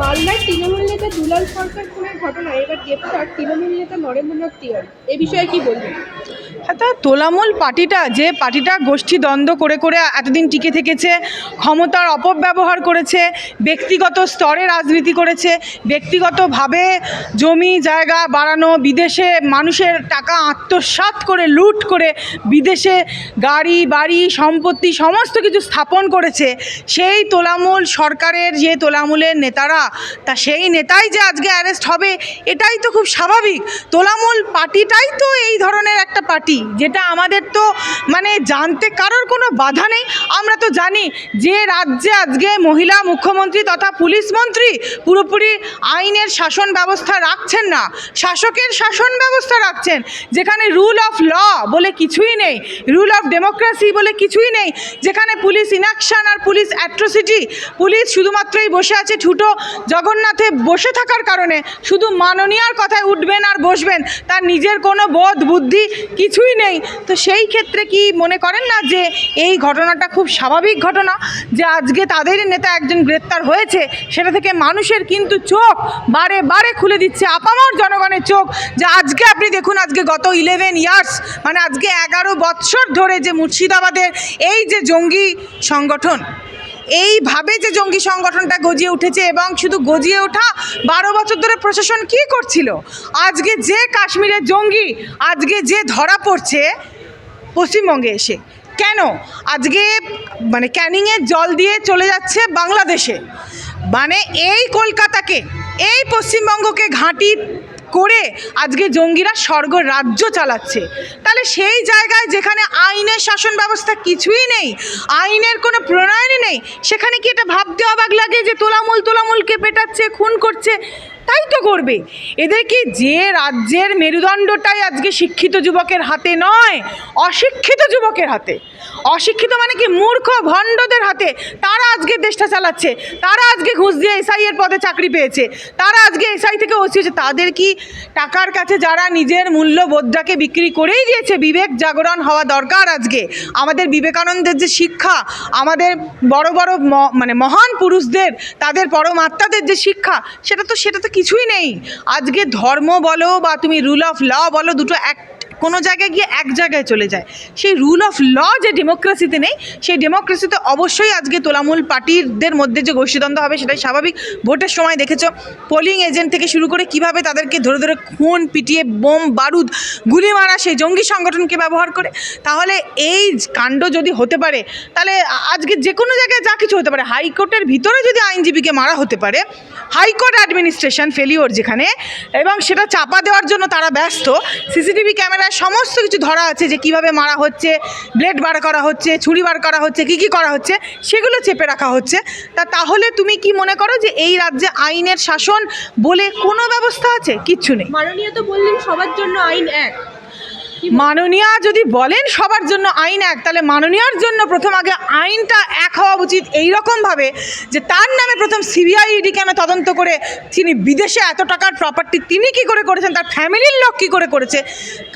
মালদার তৃণমূল নেতা দুলাল সরকার খুনের ঘটনায় এবার গ্রেপ্তার তৃণমূল নেতা নরেন্দ্রনাথ তিওয়ারি। এ বিষয়ে কি বলবেন? তা তোলামূল পার্টিটা, যে পার্টিটা গোষ্ঠী দ্বন্দ্ব করে করে এতদিন টিকে থেকেছে, ক্ষমতার অপব্যবহার করেছে, ব্যক্তিগত স্তরে রাজনীতি করেছে, ব্যক্তিগতভাবে জমি, জায়গা বাড়ানো, বিদেশে মানুষের টাকা আত্মসাৎ করে, লুট করে, বিদেশে গাড়ি, বাড়ি, সম্পত্তি সমস্ত কিছু স্থাপন করেছে, সেই তোলামূল সরকারের যে তোলামূলের নেতারা, তা সেই নেতাই যে আজকে অ্যারেস্ট হবে, এটাই তো খুব স্বাভাবিক। তোলামূল পার্টিটাই তো এই ধরনের একটা পার্টি। যেটা আমাদের তো মানে জানতে কারোর কোনো বাধা নেই। আমরা তো জানি যে রাজ্যে আজকে মহিলা মুখ্যমন্ত্রী তথা পুলিশ মন্ত্রী পুরোপুরি আইনের শাসন ব্যবস্থা রাখছেন না। শাসকের শাসন ব্যবস্থা রাখছেন, যেখানে রুল অফ ল বলে কিছুই নেই রুল অফ ডেমোক্রেসি বলে কিছুই নেই, যেখানে পুলিশ ইনাকশন আর পুলিশ অ্যাট্রোসিটি পুলিশ শুধুমাত্রই বসে আছে ঠুটো জগন্নাথে বসে থাকার কারণে, শুধু মাননীয়ার কথায় উঠবেন আর বসবেন, তার নিজের কোনো বোধ, বুদ্ধি কিছুই নেই। তো সেই ক্ষেত্রে কি মনে করেন না যে এই ঘটনাটা খুব স্বাভাবিক ঘটনা? যে আজকে তাদেরই নেতা একজন গ্রেপ্তার হয়েছে, সেটা থেকে মানুষের কিন্তু চোখ বারে বারে খুলে দিচ্ছে, আপামর জনগণের চোখ। যে আজকে আপনি দেখুন, আজকে গত ইলেভেন ইয়ার্স মানে আজকে এগারো বৎসর ধরে যে মুর্শিদাবাদের এই যে জঙ্গি সংগঠন এইভাবে যে জঙ্গি সংগঠনটা গজিয়ে উঠেছে এবং শুধু গজিয়ে ওঠা বারো বছর ধরে প্রশাসন কি করছিল? আজকে যে কাশ্মীরের জঙ্গি, আজকে যে ধরা পড়ছে পশ্চিমবঙ্গে এসে, কেন? আজকে মানে ক্যানিংয়ের জল দিয়ে চলে যাচ্ছে বাংলাদেশে। মানে এই কলকাতাকে, এই পশ্চিমবঙ্গকে ঘাঁটি করে আজকে জঙ্গিরা স্বর্গ রাজ্য চালাচ্ছে। তাহলে সেই জায়গায় যেখানে আইনের শাসন ব্যবস্থা কিছুই নেই, আইনের কোনো প্রণয়নই নেই, সেখানে কি এটা ভাবতে অবাক লাগে যে তোলামূল তোলামূলকে পেটাচ্ছে, খুন করছে? তাই তো করবে। এদেরকে যে রাজ্যের মেরুদণ্ডটাই আজকে শিক্ষিত যুবকের হাতে নয়, অশিক্ষিত যুবকের হাতে। অশিক্ষিত মানে কি? মূর্খ ভণ্ডদের হাতে। তারা আজকে দেশটা চালাচ্ছে, তারা আজকে ঘুষ দিয়ে এসআই এর পদে চাকরি পেয়েছে, তারা আজকে এসআই থেকে ওসি হয়েছে। তাদের কি টাকার কাছে যারা নিজের মূল্যবোধটাকে বিক্রি করেই দিয়েছে? বিবেক জাগরণ হওয়া দরকার আজকে। আমাদের বিবেকানন্দের যে শিক্ষা, আমাদের বড় বড় মানে মহান পুরুষদের, তাদের পরমাত্মাদের যে শিক্ষা, সেটা তো সেটা তো কিছুই নেই। আজকে ধর্ম বলো বা তুমি রুল অফ ল বলো দুটো এক কোনো জায়গায় গিয়ে এক জায়গায় চলে যায়। সেই রুল অফ ল যে ডেমোক্রেসিতে নেই, সেই ডেমোক্রেসিতে অবশ্যই আজকে তোলামূল পার্টিদের মধ্যে যে গোষ্ঠীদ্বন্দ্ব হবে সেটাই স্বাভাবিক। ভোটের সময় দেখেছ পোলিং এজেন্ট থেকে শুরু করে কীভাবে তাদেরকে ধরে ধরে খুন, পিটিয়ে, বোম, বারুদ, গুলি মারা সেই জঙ্গি সংগঠনকে ব্যবহার করে। তাহলে এই কাণ্ড যদি হতে পারে, তাহলে আজকে যে কোনো জায়গায় যা কিছু হতে পারে, হাইকোর্টের ভিতরে যদি আইনজীবীকে মারা হতে পারে, হাইকোর্ট অ্যাডমিনিস্ট্রেশন ফেলিওর যেখানে, এবং সেটা চাপা দেওয়ার জন্য তারা ব্যস্ত, সিসিটিভি ক্যামেরায় সমস্ত কিছু ধরা আছে যে কীভাবে মারা হচ্ছে, ব্লেড বার করা হচ্ছে, ছুরি বার করা হচ্ছে, কি কি করা হচ্ছে, সেগুলো চেপে রাখা হচ্ছে। তা তাহলে তুমি কি মনে করো যে এই রাজ্যে আইনের শাসন বলে কোনো ব্যবস্থা আছে? কিচ্ছু নেই। মাননীয় তো বললেন সবার জন্য আইন এক। মাননীয়া যদি বলেন সবার জন্য আইন এক, তাহলে মাননীয়ার জন্য প্রথম আগে আইনটা এক হওয়া উচিত এই রকমভাবে যে তার নামে প্রথম সিবিআই সিবিআইডি কেন তদন্ত করে তিনি বিদেশে এত টাকার প্রপার্টি তিনি কি করে করেছেন, তার ফ্যামিলির লোক কী করে করেছে?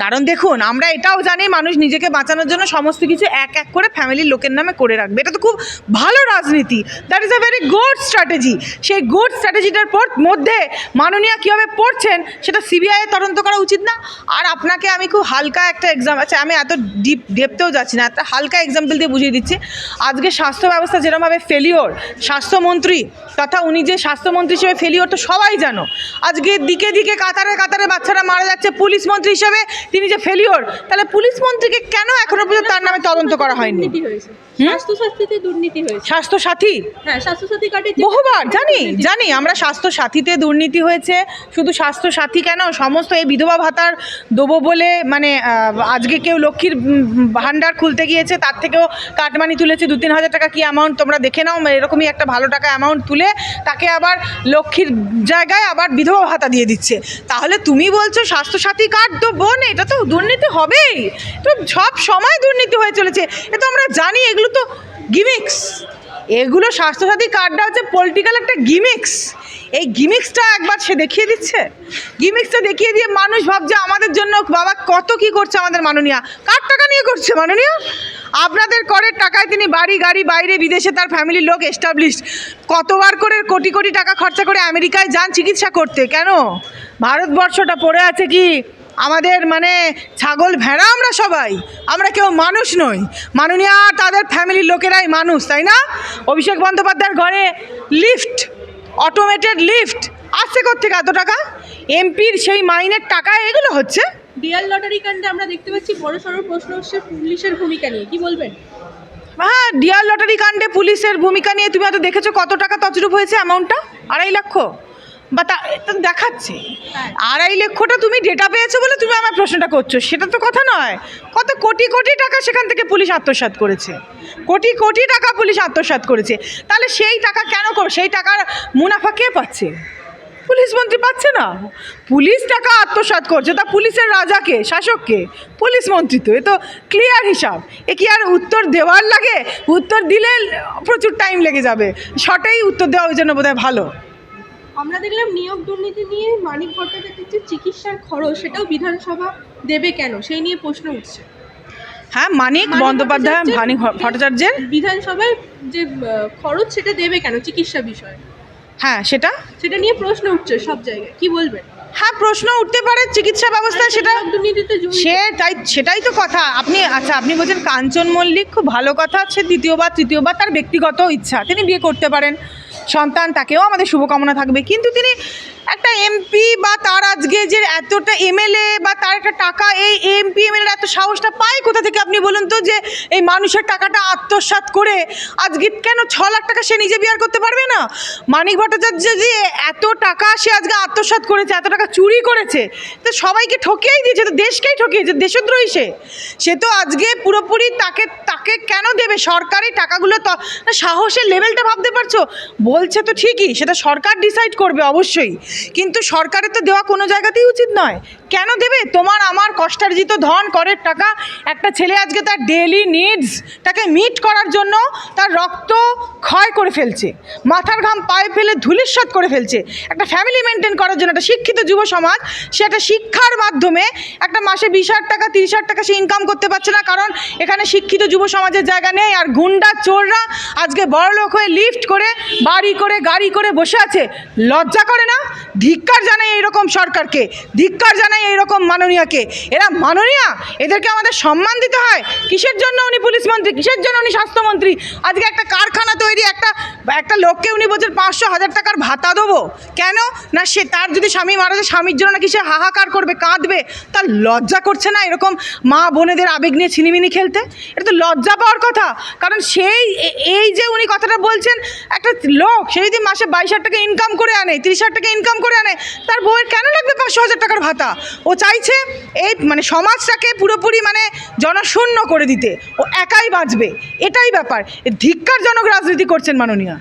কারণ দেখুন, আমরা এটাও জানি মানুষ নিজেকে বাঁচানোর জন্য সমস্ত কিছু এক এক করে ফ্যামিলির লোকের নামে করে রাখবে। এটা তো খুব ভালো রাজনীতি। That is a very good strategy সেই গুড স্ট্র্যাটেজিটার পর মধ্যে মাননীয়া কীভাবে পড়ছেন, সেটা সিবিআই তদন্ত করা উচিত না। আর আপনাকে আমি খুব হালকা একটা এক্সাম আছে আমি এত ডিপ ডেপতেও যাচ্ছি না একটা হালকা এক্সাম্পল দিয়ে বুঝিয়ে দিচ্ছি। আজকে স্বাস্থ্য ব্যবস্থা যেরকমভাবে ফেলিওর স্বাস্থ্যমন্ত্রী তথা উনি যে স্বাস্থ্যমন্ত্রী হিসেবে ফেলিওর তো সবাই জানো আজকে দিকে দিকে কাতারে কাতারে বাচ্চারা মারা যাচ্ছে পুলিশ মন্ত্রী হিসেবে তিনি যে ফেলিওর তাহলে পুলিশ মন্ত্রীকে কেন এখনও পর্যন্ত তার নামে তদন্ত করা হয়নি? দুর্নীতি হয়েছে। স্বাস্থ্যসাথীতে দুর্নীতি হয়েছে। স্বাস্থ্যসাথী? হ্যাঁ স্বাস্থ্যসাথী কার্ডে বহুবার জানি জানি আমরা স্বাস্থ্য সাথীতে দুর্নীতি হয়েছে শুধু স্বাস্থ্য সাথী কেন সমস্ত এই বিধবা ভাতার দেবো বলে মানে আজকে কেউ লক্ষ্মীর ভাণ্ডার খুলতে গিয়েছে, তার থেকেও কাটমানি তুলেছে, দু তিন হাজার টাকা কি অ্যামাউন্ট তোমরা দেখে নাও, এরকমই একটা ভালো টাকা অ্যামাউন্ট তুলে তাকে আবার লক্ষ্মীর জায়গায় আবার বিধবা ভাতা দিয়ে দিচ্ছে। তাহলে তুমি বলছো স্বাস্থ্যসাথী কার্ড তো বোন, এটা তো দুর্নীতি হবেই। তো সব সময় দুর্নীতি হয়ে চলেছে, এ তো আমরা জানি, এগুলো তো গিমিক্স এগুলো স্বাস্থ্যসাথী কার্ডটা হচ্ছে পলিটিক্যাল একটা গিমিক্স এই গিমিক্সটা একবার সে দেখিয়ে দিচ্ছে। গিমিক্সটা দেখিয়ে দিয়ে মানুষ ভাবছে আমাদের জন্য বাবা কত কি করছে আমাদের মাননীয়া। কার টাকা নিয়ে করছে মাননীয়া? আপনাদের করের টাকায় তিনি বাড়ি, গাড়ি, বাইরে, বিদেশে তার ফ্যামিলির লোক এস্টাবলিশড কতবার করে কোটি কোটি টাকা খরচা করে আমেরিকায় যান চিকিৎসা করতে। কেন? ভারতবর্ষটা পড়ে আছে কি? আমাদের মানে ছাগল ভেড়া আমরা সবাই আমরা কেউ মানুষ নই। মাননীয় তাদের ফ্যামিলির লোকেরাই মানুষ তাই না? অভিষেক বন্দ্যোপাধ্যায়ের ঘরে লিফট অটোমেটেড লিফট আসছে কোথেকে এত টাকা? এমপির সেই মাইনের টাকা এগুলো হচ্ছে? ডিয়াল লটারি কাণ্ডে আমরা দেখতে পাচ্ছি বড় সড়ো প্রশ্ন উঠছে পুলিশের ভূমিকা নিয়ে কি বলবেন? হ্যাঁ ডিয়ার লটারি কাণ্ডে পুলিশের ভূমিকা নিয়ে তুমি হয়তো দেখেছ কত টাকা তছরূপ হয়েছে অ্যামাউন্টটা আড়াই লক্ষ? বা তা দেখাচ্ছে। আড়াই লক্ষটা তুমি ডেটা পেয়েছ বলে তুমি আমার প্রশ্নটা করছ। সেটা তো কথা নয়। কত কোটি কোটি টাকা সেখান থেকে পুলিশ আত্মসাৎ করেছে। কোটি কোটি টাকা পুলিশ আত্মসাৎ করেছে। তাহলে সেই টাকা কেন করো, সেই টাকার মুনাফা কে পাচ্ছে? পুলিশ মন্ত্রী পাচ্ছে না। পুলিশ টাকা আত্মসাৎ করছে, তা পুলিশের রাজাকে শাসককে পুলিশ মন্ত্রী তো, এ তো ক্লিয়ার হিসাব। এ কি আর উত্তর দেওয়ার লাগে? উত্তর দিলে প্রচুর টাইম লেগে যাবে। শর্টেই উত্তর দেওয়া ওই জন্য বোধহয় ভালো। আমরা দেখলাম নিয়োগ দুর্নীতি নিয়ে মানিক ভট্টাচার্যের যে চিকিৎসার খরচ সেটাও বিধানসভা দেবে কেন? সেই নিয়ে প্রশ্ন উঠছে। হ্যাঁ মানিক বন্দ্যোপাধ্যায় মানিক ভট্টাচার্যের? বিধানসভায় যে খরচ সেটা দেবে কেন চিকিৎসা বিষয়ে? হ্যাঁ সেটা? সেটা নিয়ে প্রশ্ন উঠছে সব জায়গায়। কি বলবেন? হ্যাঁ প্রশ্ন উঠতে পারে চিকিৎসা ব্যবস্থা সেটা সে তাই সেটাই তো কথা। আপনি আচ্ছা আপনি বলছেন কাঞ্চন মল্লিক খুব ভালো কথা সে দ্বিতীয়বার তৃতীয়বার তার ব্যক্তিগত ইচ্ছা তিনি বিয়ে করতে পারেন। সন্তান তাকেও আমাদের শুভকামনা থাকবে। কিন্তু তিনি একটা এমপি বা তার আজকে যে এতটা এমএলএ বা তার একটা টাকা, এই এমপি এমএলএ এত সাহসটা পায়? কোথা থেকে আপনি বলুন তো যে এই মানুষের টাকাটা আত্মসাৎ করে আজকে কেন ছ লাখ টাকা সে নিজে বিয়ার করতে পারবে না? মানিক ভট্টাচার্য যে এত টাকা সে আজকে আত্মসাৎ করেছে, এত টাকা চুরি করেছে, তো সবাইকে ঠকিয়েই দিয়েছে, তো দেশকেই ঠকিয়েছে, দেশদ্রোহী সে। সে তো আজকে পুরোপুরি তাকে তাকে কেন দেবে? সরকারি টাকাগুলো তো, সাহসের লেভেলটা ভাবতে পারছ? বলছে তো ঠিকই, সেটা সরকার ডিসাইড করবে অবশ্যই। কিন্তু সরকারের তো দেওয়া কোনো জায়গাতেই উচিত নয়। কেন দেবে? তোমার, আমার কষ্টার্জিত ধন, করের টাকা, একটা ছেলে আজকে তার ডেলি নিডস তাকে মিট করার জন্য তার রক্ত ক্ষয় করে ফেলছে, মাথার ঘাম পায়ে ফেলে ধুলিস্বাদ করে ফেলছে, একটা ফ্যামিলি মেনটেন করার জন্য একটা শিক্ষিত যুব সমাজ, সে একটা শিক্ষার মাধ্যমে একটা মাসে বিশ হাজার টাকা, তিরিশ হাজার টাকা সে ইনকাম করতে পারছে না, কারণ এখানে শিক্ষিত যুব সমাজের জায়গা নেই, আর গুন্ডা, চোররা আজকে বড়লোক হয়ে লিফট করে, বাড়ি করে, গাড়ি করে বসে আছে, লজ্জা করে না? ধিক্কার জানাই এইরকম সরকারকে, ধিক্কার জানাই এইরকম মাননীয়াকে। এরা মাননীয়া? এদেরকে আমাদের সম্মান দিতে হয়? কিসের জন্য উনি পুলিশ মন্ত্রী? কিসের জন্য উনি স্বাস্থ্যমন্ত্রী? আজকে একটা কারখানা তৈরি একটা লোককে উনি বলছেন, পাঁচশো, হাজার টাকার ভাতা দেবো। কেন? না, সে তার যদি স্বামী মারা যায়, স্বামীর জন্য নাকি সে হাহাকার করবে, কাঁদবে, তার লজ্জা করছে না এরকম মা বোনেদের আবেগ নিয়ে ছিনিমিনি খেলতে? এটা তো লজ্জা পাওয়ার কথা। কারণ সেই, এই যে উনি কথাটা বলছেন, একটা লোক, সে যদি মাসে বাইশ হাজার টাকা ইনকাম করে আনে, তিরিশ হাজার টাকা ইনকাম করে আনে, তার বউয়ের কেন লাগবে পাঁচশো, হাজার টাকার ভাতা? ও চাইছে এই মানে সমাজটাকে পুরোপুরি মানে জনশূন্য করে দিতে। ও একাই বাঁচবে। এটাই ব্যাপার। ধিক্কারজনক রাজনীতি করছেন মাননীয়া।